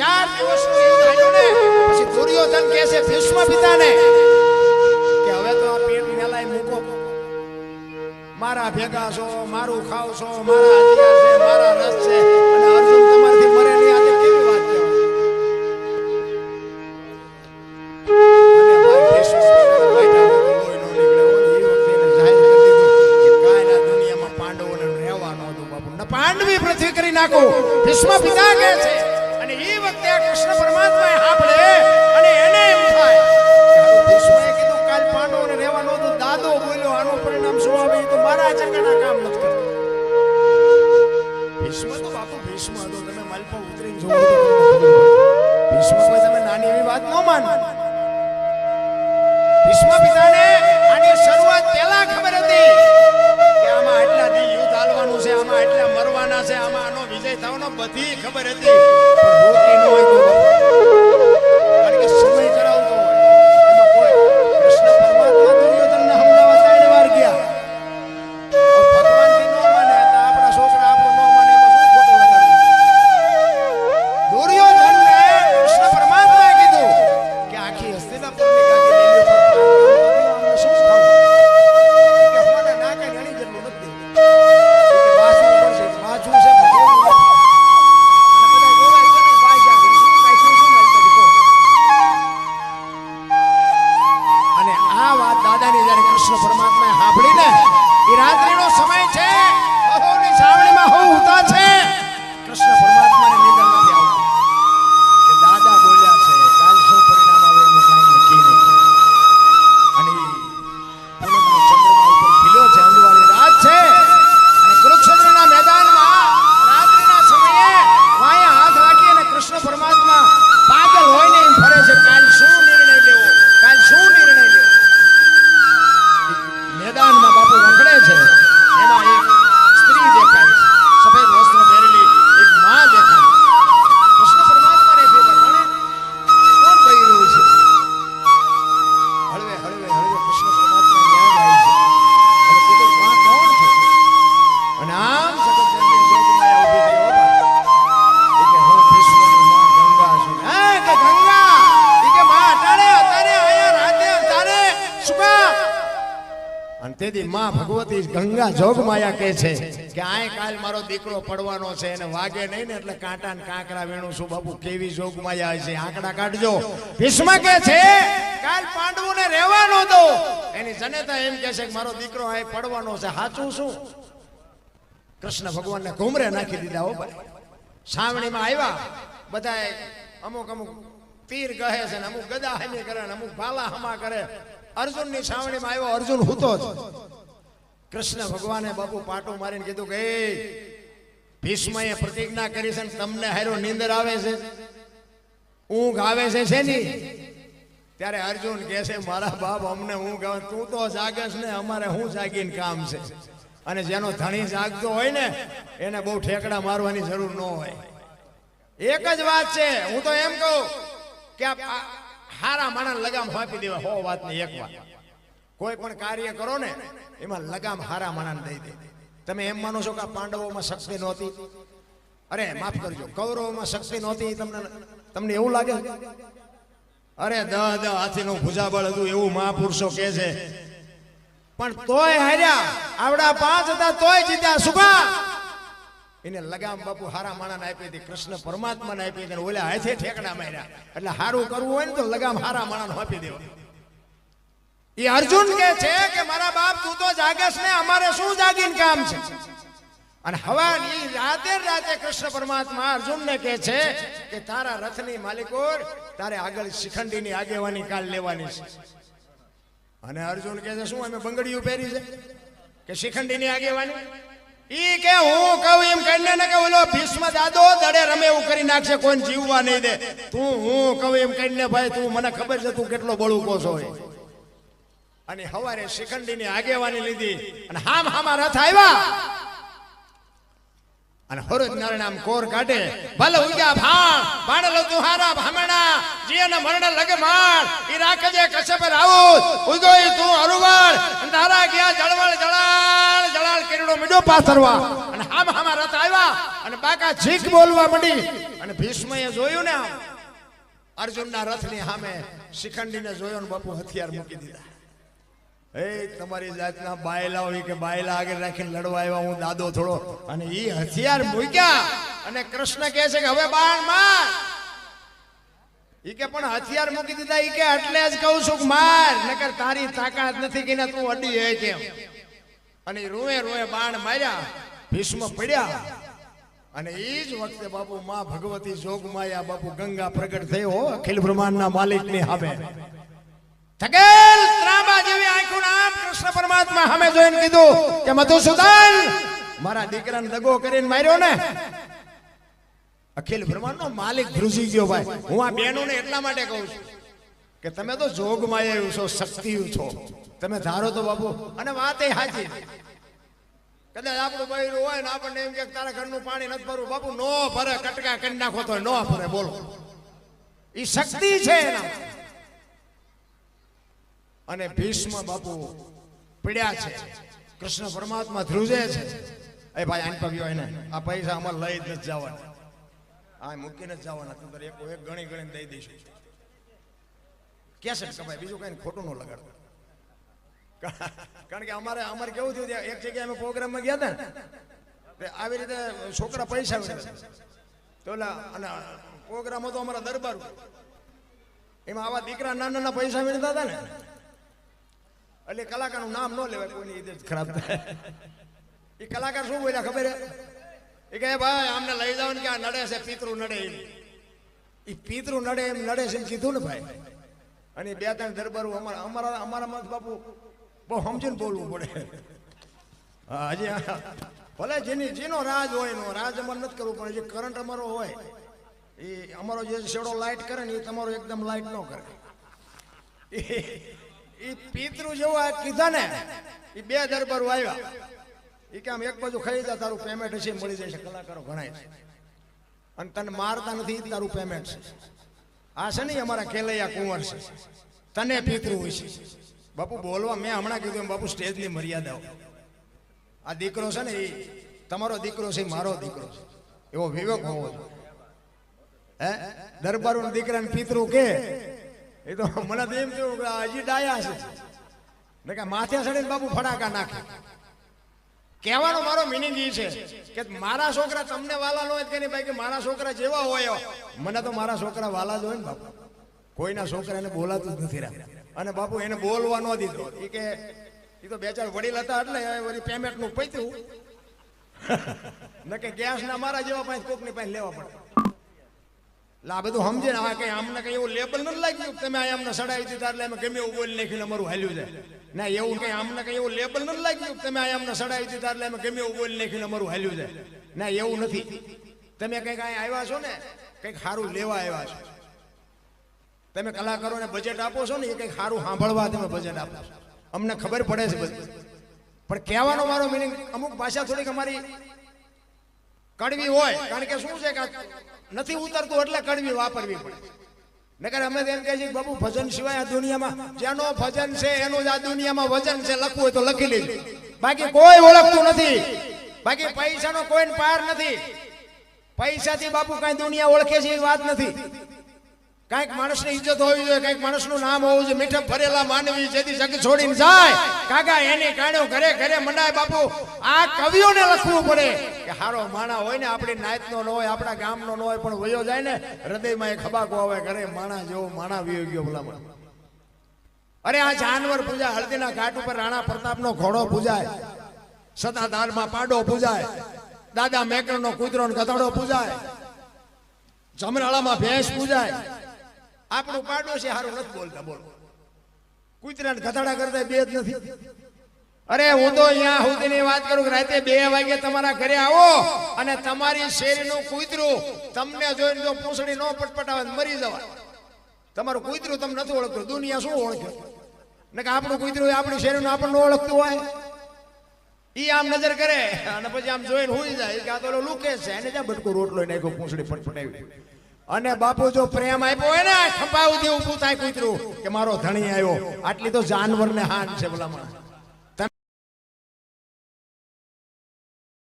ચાર દિવસનું યુદ્ધ હાલ્યું ને, પછી દુર્યોધન કહે છે ભીષ્મ પિતાને કે હવે તો પેટ મેલાય મૂકો. મારા ભેગા છો, મારું ખાવ છો, મારા છે, મારા રસ છે, અને અર્જુન તમારથી મરે નહીં, આજે કેવી વાત કહેવાય કે પાંડવી પૃથ્વી કરી નાખો. ભીષ્મ પિતા કહે છે આનું પરિણામ શું આવે તો મારા ચંગાના કામ નથી કરતું. ભીષ્મ તો બાપુ ભીષ્મ હતો, તમે માલપા ઉતરીને જોવો. ભીષ્મ કોઈ તમે નાની એવી વાત ન માનો. ભીષ્મ પિતાને આની શરૂઆત પહેલા ખબર હતી કે આમાં આટલા દી યુદ્ધ હાલવાનું છે, આમાં આટલા મરવાના છે, આમાં આનો વિજય થવાનો બધી ખબર હતી. પણ રોકી ન હોય તેથી માં ભગવતી ગંગા જોગમાયા કહે છે કે આ કાલ મારો દીકરો પડવાનો છે અને વાગે નહીં ને એટલે કાંટા ને કાંકરા વેણું છું. બાપુ, કેવી જોગમાયા છે આંકડા કાઢજો. ભીષ્મ કે છે, કાલ પાંડવોને ને રહેવાનો તો. એની જનેતા એમ કહે છે કે મારો દીકરો આય પડવાનો છે સાચું શું? કૃષ્ણ ભગવાનને ઘુમરે નાખી દીધા, હો સાવણીમાં આવ્યા બધાએ અમુક અમુક તીર કહે છે ને અમુક ગદા હમી કરે અમુક ભાલા હમા કરે. અર્જુનની છાવણીમાં આવ્યો અર્જુન હૂતો કૃષ્ણ ભગવાને બાપુ પાટો મારીને કીધું કે "એ, ભીષ્મએ પ્રતિજ્ઞા કરી છે ને તમને હારો નીંદર આવે છે. ઊંઘ આવે છે શેની? ત્યારે અર્જુન કહે છે મારા બાપ અમને ઊંઘ આવે તું તો જાગેશ ને અમારે હું જાગીને કામ છે? અને જેનો ધણી જાગતો હોય ને એને બહુ ઠેકડા મારવાની જરૂર ન હોય. એક જ વાત છે હું તો એમ કહું કે હારા માણસ લગામ હોપી દેવા. હો વાતની એક વાત. કોઈ પણ કાર્ય કરો ને, એમાં લગામ હારા માણસ દઈ દે. તમે એમ માનો છો કે પાંડવોમાં શક્તિ નહોતી? અરે, માફ કરજો, કૌરવોમાં શક્તિ નહોતી, તમને તમને એવું લાગે? અરે દહ દહ હાથીનું ભૂજાબળ હતું, એવું મહાપુરુષો કહે છે. પણ તોય હાર્યા, આવડા પાંચ હતા, તોય જીત્યા કામ એને લગામ બાપુ હારા માણાને આપી હતી, કૃષ્ણ પરમાત્માને આપી હતી ઓલા હાથે ઠેકડા માર્યા. એટલે હારું કરવું હોય ને તો લગામ હારા માણાને આપી દેવા. એ અર્જુન કે છે કે મારા બાપ, તું તો જાગેશ ને, અમારે શું જાગીને કામ છે? અને હવા ઈ રાતે રાતે કૃષ્ણ પરમાત્મા અર્જુનને કહે છે કે તારા રથની માલિકોર તારે આગળ શિખંડીની આગેવાની કાલ લેવાની છે. અને અર્જુન કહે છે, શું, અમે બંગડીયું પહેરી છે? કે શિખંડીની આગેવાની? ઈ કે હું કહું એમ કરીને ને કે ઓલો ભીષ્મ દાદો દડે રમે એવું કરી નાખશે કોઈ જીવવા નહીં દે તું હું કહું એમ કરીને ભાઈ, તું મને ખબર છે તું કેટલો બળુકો છો. અને હવારે શિખંડીની આગેવાની લીધી અને હામ હામા રથ આવ્યા અને હરજ નારાયણ કોર કાઢે. ભલે ઉગ્યા ભાણ ભાણેલો તુહારા ભામણા જીયને મરણ લગે માળ, ઈ રાખજે, કશ્યપ રાઉત ઉગોઈ તું અરુવાળ તારા ગયા જળવળ, જળાળ જળાળ કેરડો મીડો પાથરવા. અને હામ હામા રથ આવ્યા, અને બાકા ચીક બોલવા માંડી. અને ભીષ્મએ જોયું ને અર્જુનના રથની સામે શિખંડીને જોયો ને બાપુ હથિયાર મૂકી દીધા. એ તમારી જાતના બાયલા હોય કે બાયલા આગળ રાખીને લડવા આવ્યા, હું દાદો થોડો. અને એ હથિયાર મૂક્યા. અને કૃષ્ણ કહે છે કે, હવે બાણ માર. ઈ કે, પણ હથિયાર મૂકી દીધા. ઈ કે, એટલે જ કહું છું માર. નકર તારી તાકાત નથી કે તું અડી હે કે અને રોએ રૂએ બાણ માર્યા, ભીષ્મ પડ્યા. અને એ જ વખતે બાપુ માં ભગવતી જોગમાયા, બાપુ ગંગા પ્રગટ થયો અખિલ બ્રહ્માંડના માલિકની સામે. થકેલ કૃષ્ણ પરમાત્મા સામે જોઈને કીધું કે મધુસૂદન, મારા દીકરાને દગો કરીને માર્યો ને. અખિલ બ્રહ્માંડનો માલિક ધ્રુજી ગયો ભાઈ. હું આ બહેનોને એટલા માટે કહું છું કે તમે તો જોગમાયા છો શક્તિ છો. તમે ધારો તો બાબુ અને વાત એ સાચી. કદાચ આપણું બૈરું હોય ને આપણને એમ કે તારા ઘરનું પાણી નથી ભરવું. બાપુ, નો ભરે, કટકા કરી નાખો તો નો ભરે, બોલો. એ શક્તિ છે અને ભીષ્મ બાપુ પીડ્યા છે. કૃષ્ણ પરમાત્મા ધ્રુજે છે. એ ભાઈ આને પગ્યો એને. આ પૈસા અમારે લઈ જ નથી જવાના. આ મૂકીને જ જવાના. તું તારે એક ગણી ગણીને દઈ દઈશું. કેસેટ કપાય. બીજું કઈ ખોટું ન લગાડતું. કારણ કે અમારે અમારે કેવું થયું એક જગ્યાએ અમે પ્રોગ્રામમાં ગયા હતા ને આવી રીતે છોકરા પૈસા તો અને પ્રોગ્રામ હતો અમારા દરબાર એમાં આવા દીકરા નાના નાના પૈસા મેળતા હતા ને એટલે કલાકારનું નામ ન લેવાય, કોઈની રીતે ખરાબ થાય. એ કલાકાર શું બોલ્યા ખબર એ કહે, ભાઈ, આમને લઈ જાવ ને કે આ નડે છે, પિતૃ નડે એમ. એ પિતૃ નડે એમ નડે છે એમ કીધું ને ભાઈ. અને બે ત્રણ દરબારો અમારા અમારા અમારા મત બાપુ બહુ સમજીને બોલવું પડે. હા, હજી ભલે જેની જેનો રાજ હોય એનો રાજ અમારે નથી કરવું, પણ જે કરંટ અમારો હોય એ અમારો જે શેડો લાઇટ કરે ને એ તમારો એકદમ લાઇટ ન કરે. એ પિતૃ જેવું આ કીધા ને એ બે દરબારો આવ્યા. એ કે આમ એક બાજુ ખાઈ જા, તારું પેમેન્ટ હશે, મળી જશે. કલાકારો ગણાય છે. અને તને મારતા નથી તારું પેમેન્ટ છે. આ છે ને અમારા કેલૈયા કુંવર છે. તને પિતૃ હોય છે. બાપુ, બોલવા મેં હમણાં કીધું બાપુ, સ્ટેજની મર્યાદાઓ આ દીકરો છે ને એ તમારો દીકરો છે મારો દીકરો છે. એવો વિવેક હોવો હે? દરબારો દીકરાને પિતૃ કે? એ તો મને તો એમ થયું હજી ડાયા છે. ને કે માથે ચડીને બાપુ ફટાકા નાખે. કહેવાનો મારો મિનિંગ એ છે કે મારા છોકરા તમને વાલા ન હોય કે નહીં ભાઈ કે મારા છોકરા જેવા હોય. મને તો મારા છોકરા વાલા જ હોય ને બાપુ. કોઈના છોકરાને બોલાતું જ નથી રહ્યા. અને બાપુ એને બોલવા ન દીધો. એ કે એ તો બે ચાર વડીલ હતા એટલે વળી પેમેન્ટનું પૈતું. ન કે ગેસના મારા જેવા પાસે કોકની પાસે લેવા પડે. આ બધું સમજે ને, આ કઈ આમને કઈ એવું લેબલ નથી લાગ્યું તમે આ અમને સડાવી દીધા એટલે અમે ગમે એવું બોલી નાખ્યું અમારું હાલ્યું જાય ના, એવું કઈ આમને કઈ એવું લેબલ નથી લાગ્યું તમે આ અમને સડાવી દીધા એટલે અમે ગમે એવું બોલી નાખ્યું અમારું હાલ્યું જાય ના, એવું નથી. તમે કંઈક અહીંયા આવ્યા છો ને, કંઈક સારું લેવા આવ્યા છો. તમે કલાકારોને બજેટ આપો છો ને, એ કંઈક સારું સાંભળવા તમે બજેટ આપો છો. અમને ખબર પડે છે બધું. પણ કહેવાનો મારો મિનિંગ અમુક ભાષા થોડીક અમારી કડવી હોય, કારણ કે શું છે કે નથી ઉતરતું એટલે કડવી વાપરવી પડે. નકર અમે એમ કહે છે બાબુ, ભજન સિવાય આ દુનિયામાં જેનો ભજન છે, એનું જ આ દુનિયામાં વજન છે, લખવું હોય તો લખી લેજો. બાકી કોઈ ઓળખતું નથી. બાકી પૈસાનો કોઈને પાર નથી. પૈસાથી બાપુ કાંઈ દુનિયા ઓળખે છે એ વાત નથી. કાંઈક માણસની ઇજ્જત હોવી જોઈએ, કાંઈક માણસનું નામ હોવું જોઈએ. મીઠા ભરેલા માનવી જેથી જગ છોડીને જાય. કાકા, એની કાણ્યો ઘરે ઘરે મંડાય બાપુ. આ કવિઓને લખવું પડે. કે હારો માણા હોય ને, આપણી નાયતનો ન હોય, આપણા ગામનો ન હોય, પણ વયો જાય ને, હૃદયમાં એ ખબાકો આવે, ઘરે માણા જેવો માણા વિયો ગયો ભલામણ. અરે, આ જાનવર પૂજા હળદીના ઘાટ ઉપર રાણા પ્રતાપનો ઘોડો પૂજાય. સતાધારમાં પાડો પૂજાય. દાદા મેકરનો કૂતરો ગધેડો પૂજાય. જમરાળામાં ભેંસ પૂજાય. આપણું પાડોશી હારું નથી બોલતા, બોલો. કૂતરા ને ગધાડા કરતા બે જ નથી. અરે, હું તો અહીંયા સુધીની વાત કરું કે રાતે બે વાગે તમારા ઘરે આવો અને તમારી શેરીનું કૂતરું તમને જોઈને જો પૂંછડી ન પટપટાવે મરી જવા તમારું કૂતરું તમને નથી ઓળખતું. દુનિયા શું ઓળખે? ને કે આપણું કૂતરું આપણી શેરીનું આપણને ઓળખતું હોય. ઈ આમ નજર કરે અને પછી આમ જોઈને હુઈ જાય. કે આ તો લુકે છે. એને જ્યાં બટકું રોટલો નાખ્યો, પૂંછડી પટપટાવી અને બાપુ જો પ્રેમ આપ્યો હોય ને ખંભાવ દે ઊભું થાય કૂતરું, કે મારો ધણી આવ્યો. આટલી તો જાનવરને હાન છે ભલામણ.